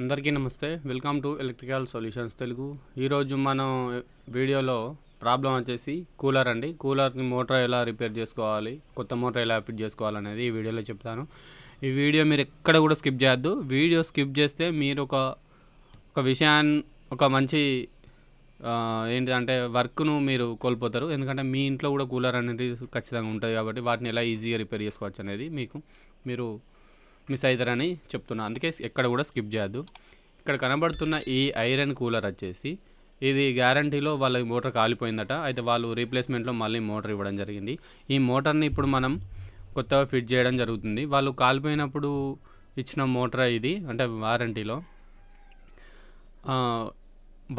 అందరికీ నమస్తే. Welcome to electrical solutions Telugu. ఈరోజు మనం వీడియోలో ప్రాబ్లం వచ్చేసి కూలర్ అండి. కూలర్ని మోటార్ ఎలా రిపేర్ చేసుకోవాలి కొత్త మోటార్ ఎలా ఫిట్ చేసుకోవాలనేది ఈ వీడియోలో చెప్తాను. ఈ వీడియో మీరు ఎక్కడ కూడా స్కిప్ చేయొద్దు. వీడియో స్కిప్ చేస్తే మీరు ఒక ఒక విషయాన్ని ఒక మంచి ఏంటంటే వర్క్ను మీరు కోల్పోతారు. ఎందుకంటే మీ ఇంట్లో కూడా కూలర్ అనేది ఖచ్చితంగా ఉంటుంది కాబట్టి వాటిని ఎలా ఈజీగా రిపేర్ చేసుకోవచ్చు అనేది మీకు మీరు మిస్ అవుతారని చెప్తున్నా. అందుకే ఎక్కడ కూడా స్కిప్ చేయొద్దు. ఇక్కడ కనబడుతున్న ఈ ఐరన్ కూలర్ వచ్చేసి ఇది గ్యారంటీలో వాళ్ళ మోటార్ కాలిపోయిందట. అయితే వాళ్ళు రీప్లేస్మెంట్లో మళ్ళీ మోటార్ ఇవ్వడం జరిగింది. ఈ మోటార్ని ఇప్పుడు మనం కొత్తగా ఫిట్ చేయడం జరుగుతుంది. వాళ్ళు కాలిపోయినప్పుడు ఇచ్చిన మోటార్ ఇది అంటే వారంటీలో.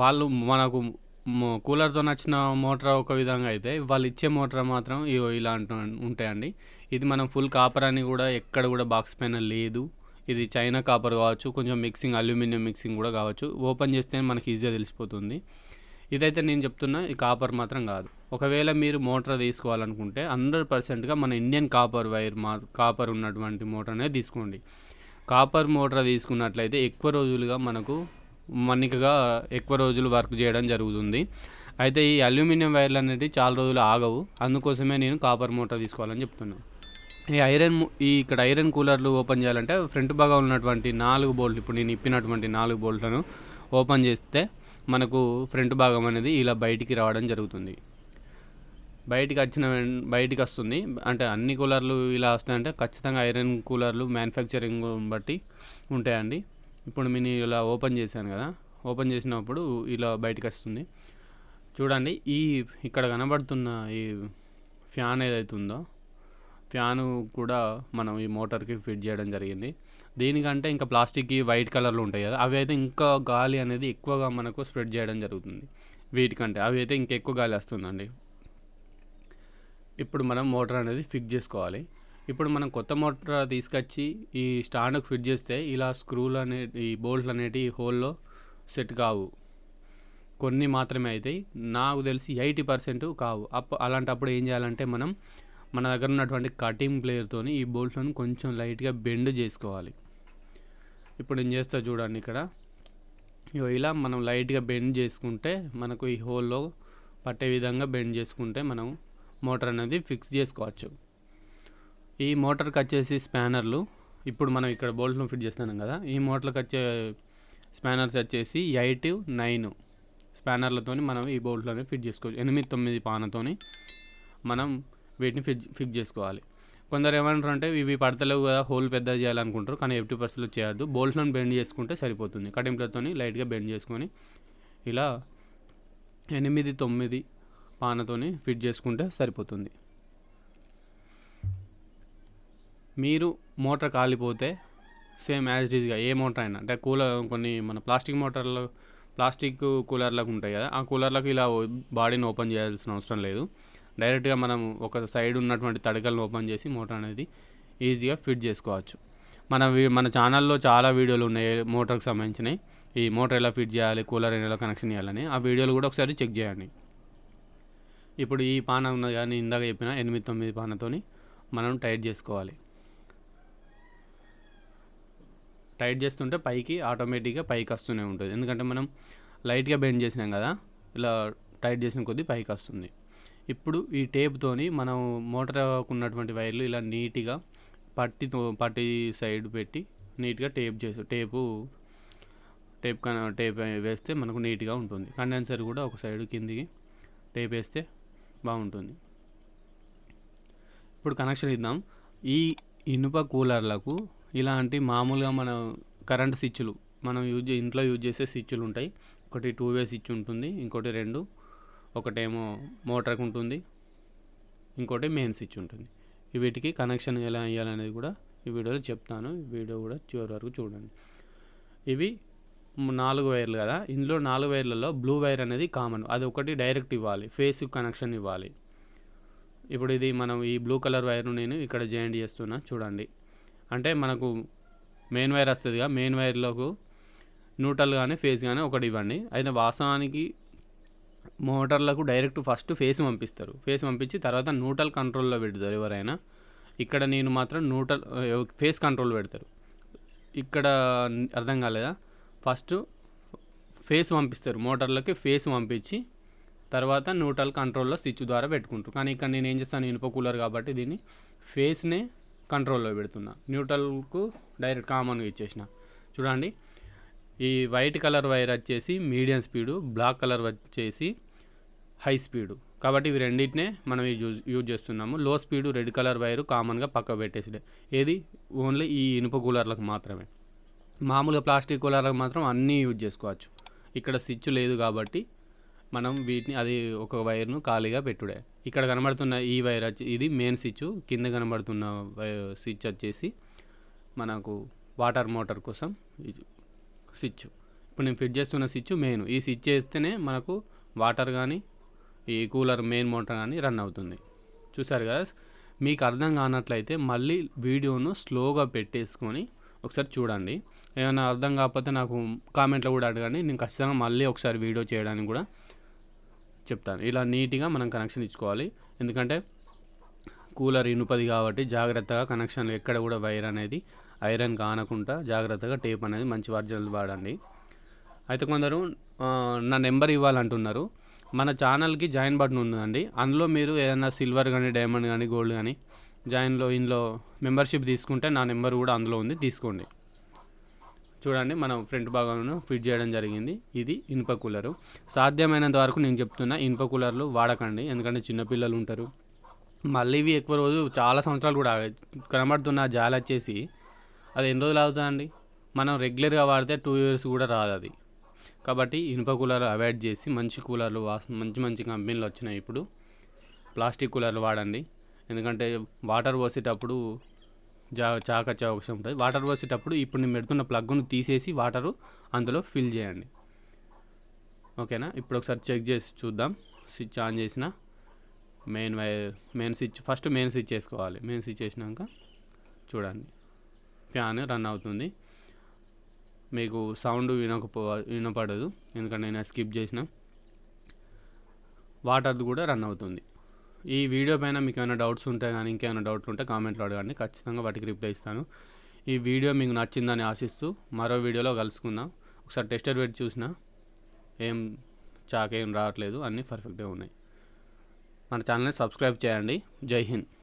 వాళ్ళు మనకు కూలర్తో నచ్చిన మోటార్ ఒక విధంగా అయితే వాళ్ళు ఇచ్చే మోటార్ మాత్రం ఇగో ఇలా అంటు ఉంటాయండి. ఇది మనం ఫుల్ కాపర్ అని కూడా ఎక్కడ కూడా బాక్స్ పైన లేదు. ఇది చైనా కాపర్ కావచ్చు కొంచెం మిక్సింగ్ అల్యూమినియం మిక్సింగ్ కూడా కావచ్చు. ఓపెన్ చేస్తే మనకి ఈజీగా తెలిసిపోతుంది. ఇదైతే నేను చెప్తున్నా ఈ కాపర్ మాత్రం కాదు. ఒకవేళ మీరు మోటార్ తీసుకోవాలనుకుంటే హండ్రెడ్ పర్సెంట్గా మన ఇండియన్ కాపర్ వైర్ మా కాపర్ ఉన్నటువంటి మోటార్ అనేది తీసుకోండి. కాపర్ మోటార్ తీసుకున్నట్లయితే ఎక్కువ రోజులుగా మనకు మన్నికగా ఎక్కువ రోజులు వర్క్ చేయడం జరుగుతుంది. అయితే ఈ అల్యూమినియం వైర్లు అనేవి చాలా రోజులు ఆగవు. అందుకోసమే నేను కాపర్ మోటార్ తీసుకోవాలని చెప్తున్నాను ఈ ఐరన్ ఈ ఇక్కడ ఐరన్ కూలర్లు ఓపెన్ చేయాలంటే ఫ్రంట్ భాగం ఉన్నటువంటి నాలుగు బోల్ట్ ఇప్పుడు నేను ఇప్పినటువంటి నాలుగు బోల్ట్లను ఓపెన్ చేస్తే మనకు ఫ్రంట్ భాగం అనేది ఇలా బయటికి రావడం జరుగుతుంది. బయటికి వచ్చిన వెన్- బయటికి వస్తుంది. అంటే అన్ని కూలర్లు ఇలా వస్తాయంటే ఖచ్చితంగా ఐరన్ కూలర్లు మ్యానుఫ్యాక్చరింగ్ బట్టి ఉంటాయండి. ఇప్పుడు నేను ఇలా ఓపెన్ చేశాను కదా ఓపెన్ చేసినప్పుడు ఇలా బయటికి వస్తుంది. చూడండి ఈ ఇక్కడ కనబడుతున్న ఈ ఫ్యాన్ ఏదైతే ఉందో ఫ్యాను కూడా మనం ఈ మోటార్కి ఫిట్ చేయడం జరిగింది. దీనికంటే ఇంకా ప్లాస్టిక్కి వైట్ కలర్లు ఉంటాయి కదా అవి అయితే ఇంకా గాలి అనేది ఎక్కువగా మనకు స్ప్రెడ్ చేయడం జరుగుతుంది. వీటికంటే అవి అయితే ఇంకా ఎక్కువ గాలి వస్తుందండి. ఇప్పుడు మనం మోటార్ అనేది ఫిక్స్ చేసుకోవాలి. ఇప్పుడు మనం కొత్త మోటార్ తీసుకొచ్చి ఈ స్టాండ్కి ఫిట్ చేస్తే ఇలా స్క్రూలు అనే ఈ బోల్ట్లు అనేటివి హోల్లో సెట్ కావు. కొన్ని మాత్రమే అవుతాయి నాకు తెలిసి ఎయిటీ పర్సెంట్ కావు. అప్ అలాంటప్పుడు ఏం చేయాలంటే మనం మన దగ్గర ఉన్నటువంటి కటింగ్ ప్లేయర్తోని ఈ బోల్ట్లను కొంచెం లైట్గా బెండ్ చేసుకోవాలి. ఇప్పుడు నేను చేస్తా చూడండి ఇక్కడ. ఇగో ఇలా మనం లైట్గా బెండ్ చేసుకుంటే మనకు ఈ హోల్లో పట్టే విధంగా బెండ్ చేసుకుంటే మనం మోటార్ అనేది ఫిక్స్ చేసుకోవచ్చు. ఈ మోటార్కి వచ్చేసి స్పానర్లు ఇప్పుడు మనం ఇక్కడ బోల్ట్ను ఫిట్ చేస్తున్నాం కదా ఈ మోటార్కి వచ్చే స్పానర్స్ వచ్చేసి ఎయిట్ నైన్ స్పానర్లతోని మనం ఈ బోల్ట్లోనే ఫిట్ చేసుకోవచ్చు. ఎనిమిది తొమ్మిది పానతోని మనం వీటిని ఫిట్ ఫిక్స్ చేసుకోవాలి. కొందరు ఏమంటారు అంటే ఇవి పడతలేవు కదా హోల్ పెద్ద చేయాలనుకుంటారు కానీ ఎఫ్టీ పర్సెంట్లో చేయొద్దు. బోల్ట్లను బెండ్ చేసుకుంటే సరిపోతుంది. కటింప్లతోని లైట్గా బెండ్ చేసుకొని ఇలా ఎనిమిది తొమ్మిది పానతోని ఫిట్ చేసుకుంటే సరిపోతుంది. మీరు మోటార్ కాలిపోతే సేమ్ యాజ్ డీజ్గా ఏ మోటార్ అయినా అంటే కూలర్ కొన్ని మన ప్లాస్టిక్ మోటార్లు ప్లాస్టిక్ కూలర్లకు ఉంటాయి కదా ఆ కూలర్లకు ఇలా బాడీని ఓపెన్ చేయాల్సిన అవసరం లేదు. డైరెక్ట్గా మనం ఒక సైడ్ ఉన్నటువంటి తడకలను ఓపెన్ చేసి మోటార్ అనేది ఈజీగా ఫిట్ చేసుకోవచ్చు. మన మన ఛానల్లో చాలా వీడియోలు ఉన్నాయి మోటార్కి సంబంధించినవి ఈ మోటార్ ఎలా ఫిట్ చేయాలి కూలర్ ఎలా కనెక్షన్ చేయాలని ఆ వీడియోలు కూడా ఒకసారి చెక్ చేయండి. ఇప్పుడు ఈ పాన ఉన్నది కానీ ఇందాక చెప్పిన ఎనిమిది తొమ్మిది పానతోని మనం టైట్ చేసుకోవాలి. టైట్ చేస్తుంటే పైకి ఆటోమేటిక్గా పైకి వస్తూనే ఉంటుంది. ఎందుకంటే మనం లైట్గా బెండ్ చేసినాం కదా ఇలా టైట్ చేసిన కొద్దీ పైకి వస్తుంది. ఇప్పుడు ఈ టేప్తోని మనం మోటార్కు ఉన్నటువంటి వైర్లు ఇలా నీట్గా పట్టితో పట్టి సైడ్ పెట్టి నీట్గా టేప్ చేసి టేపు టేప్ కన టేప్ వేస్తే మనకు నీట్గా ఉంటుంది. కండెన్సర్ కూడా ఒక సైడ్ కిందికి టేప్ వేస్తే బాగుంటుంది. ఇప్పుడు కనెక్షన్ ఇద్దాం. ఈ ఇనుప కూలర్లకు ఇలాంటి మామూలుగా మన కరెంట్ స్విచ్లు మనం యూజ్ చే- ఇంట్లో యూజ్ చేసే స్విచ్లు ఉంటాయి. ఒకటి టూ వే స్విచ్ ఉంటుంది ఇంకోటి రెండు ఒకటేమో మోటార్కి ఉంటుంది ఇంకోటి మెయిన్ స్విచ్ ఉంటుంది. వీటికి కనెక్షన్ ఎలా వేయాలనేది కూడా ఈ వీడియోలో చెప్తాను. ఈ వీడియో కూడా చివరి వరకు చూడండి. ఇవి నాలుగు వైర్లు కదా? ఇందులో నాలుగు వైర్లలో బ్లూ వైర్ అనేది కామన్. అది ఒకటి డైరెక్ట్ ఇవ్వాలి ఫేస్ కనెక్షన్ ఇవ్వాలి. ఇప్పుడు ఇది మనం ఈ బ్లూ కలర్ వైర్ను నేను ఇక్కడ జాయింట్ చేస్తున్నా చూడండి. అంటే మనకు మెయిన్ వైర్ వస్తుందిగా మెయిన్ వైర్లకు న్యూట్రల్ కానీ ఫేస్ కానీ ఒకటి ఇవ్వండి. అయితే వాస్తవానికి మోటార్లకు డైరెక్ట్ ఫస్ట్ ఫేస్ పంపిస్తారు. ఫేస్ పంపించి తర్వాత న్యూట్రల్ కంట్రోల్లో పెడతారు ఎవరైనా. ఇక్కడ నేను మాత్రం న్యూట్రల్ ఫేస్ కంట్రోల్ పెడతారు. ఇక్కడ అర్థం కాలేదా? ఫస్ట్ ఫేస్ పంపిస్తారు. మోటార్లకి ఫేస్ పంపించి తర్వాత న్యూట్రల్ కంట్రోల్లో స్విచ్ ద్వారా పెట్టుకుంటారు. కానీ ఇక్కడ నేను ఏం చేస్తాను? ఇనుప కూలర్ కాబట్టి దీన్ని ఫేస్నే కంట్రోల్లో పెడుతున్నా. న్యూట్రల్కు డైరెక్ట్ కామన్గా ఇచ్చేసిన. చూడండి. ఈ వైట్ కలర్ వైర్ వచ్చేసి మీడియం స్పీడు బ్లాక్ కలర్ వచ్చేసి హై స్పీడు. కాబట్టి ఇవి రెండింటినే మనం యూజ్ యూజ్ చేస్తున్నాము. లో స్పీడు రెడ్ కలర్ వైరు కామన్గా పక్క పెట్టేసిడే ఏది? ఓన్లీ ఈ ఇనుప కూలర్లకు మాత్రమే. మామూలుగా ప్లాస్టిక్ కూలర్లకు మాత్రం అన్నీ యూజ్ చేసుకోవచ్చు. ఇక్కడ స్విచ్ లేదు కాబట్టి మనం వీటిని అది ఒక వైర్ను ఖాళీగా పెట్టుడే. ఇక్కడ కనబడుతున్న ఈ వైర్ వచ్చి ఇది మెయిన్ స్విచ్. కింద కనబడుతున్న స్విచ్ వచ్చేసి మనకు వాటర్ మోటార్ కోసం స్విచ్. ఇప్పుడు నేను ఫిట్ చేస్తున్న స్విచ్ మెయిన్ ఈ స్విచ్ చేస్తేనే మనకు వాటర్ కానీ ఈ కూలర్ మెయిన్ మోటార్ కానీ రన్ అవుతుంది. చూసారు కదా? మీకు అర్థం కానట్లయితే మళ్ళీ వీడియోను స్లోగా పెట్టేసుకొని ఒకసారి చూడండి. ఏమైనా అర్థం కాకపోతే నాకు కామెంట్లో కూడా అడగండి. నేను ఖచ్చితంగా మళ్ళీ ఒకసారి వీడియో చేయడానికి కూడా చెప్తాను. ఇలా నీట్గా మనం కనెక్షన్ ఇచ్చుకోవాలి. ఎందుకంటే కూలర్ ఇనుపది కాబట్టి జాగ్రత్తగా కనెక్షన్ ఎక్కడ కూడా వైర్ అనేది ఐరన్ కానకుండా జాగ్రత్తగా టేప్ అనేది మంచి ఒరిజినల్ వాడండి. అయితే కొందరు నా నెంబర్ ఇవ్వాలంటున్నారు. మన ఛానల్కి జాయిన్ బటన్ ఉందండి. అందులో మీరు ఏదైనా సిల్వర్ కానీ డైమండ్ కానీ గోల్డ్ కానీ జాయిన్లో ఇందులో మెంబర్షిప్ తీసుకుంటే నా నెంబర్ కూడా అందులో ఉంది. తీసుకోండి. చూడండి మనం ఫ్రంట్ భాగంలో ఫిట్ చేయడం జరిగింది. ఇది ఇనుప కూలరు. సాధ్యమైనంత వరకు నేను చెప్తున్నా ఇనుప కూలర్లు వాడకండి. ఎందుకంటే చిన్నపిల్లలు ఉంటారు. మళ్ళీ ఇవి ఎక్కువ రోజు చాలా సంవత్సరాలు కూడా కనబడుతున్న జాలి వచ్చేసి అది ఎన్ని రోజులు అవుతుందండి? మనం రెగ్యులర్గా వాడితే టూ ఇయర్స్ కూడా రాదు అది కాబట్టి ఇనుప కూలర్ అవాయిడ్ చేసి మంచి కూలర్లు మంచి మంచి కంపెనీలు వచ్చినాయి ఇప్పుడు. ప్లాస్టిక్ కూలర్లు వాడండి. ఎందుకంటే వాటర్ పోసేటప్పుడు జా చాక అవకాశం ఉంటుంది. వాటర్ పోసేటప్పుడు ఇప్పుడు నేను పెడుతున్న ప్లగ్ను తీసేసి వాటరు అందులో ఫిల్ చేయండి. ఓకేనా? ఇప్పుడు ఒకసారి చెక్ చేసి చూద్దాం. స్విచ్ ఆన్ చేసిన main main switch first main switch చేసుకోవాలి మెయిన్ స్విచ్ చేసినాక చూడండి. ఫ్యాన్ రన్ అవుతుంది. మీకు సౌండ్ వినకపో వినపడదు. ఎందుకంటే నేను స్కిప్ చేసిన. వాటర్ది కూడా రన్ అవుతుంది. ఈ వీడియో పైన మీకు ఏమైనా డౌట్స్ ఉంటే కానీ ఇంకేమైనా డౌట్లు ఉంటే కామెంట్లో అడగండి. ఖచ్చితంగా వాటికి రిప్లై ఇస్తాను. ఈ వీడియో మీకు నచ్చిందని ఆశిస్తూ మరో వీడియోలో కలుసుకుందాం. ఒకసారి టెస్టర్ పెట్టి చూసినా ఏం చాకేం రావట్లేదు. అన్నీ పర్ఫెక్ట్గా ఉన్నాయి. మన ఛానల్ని సబ్స్క్రైబ్ చేయండి. జై హింద్.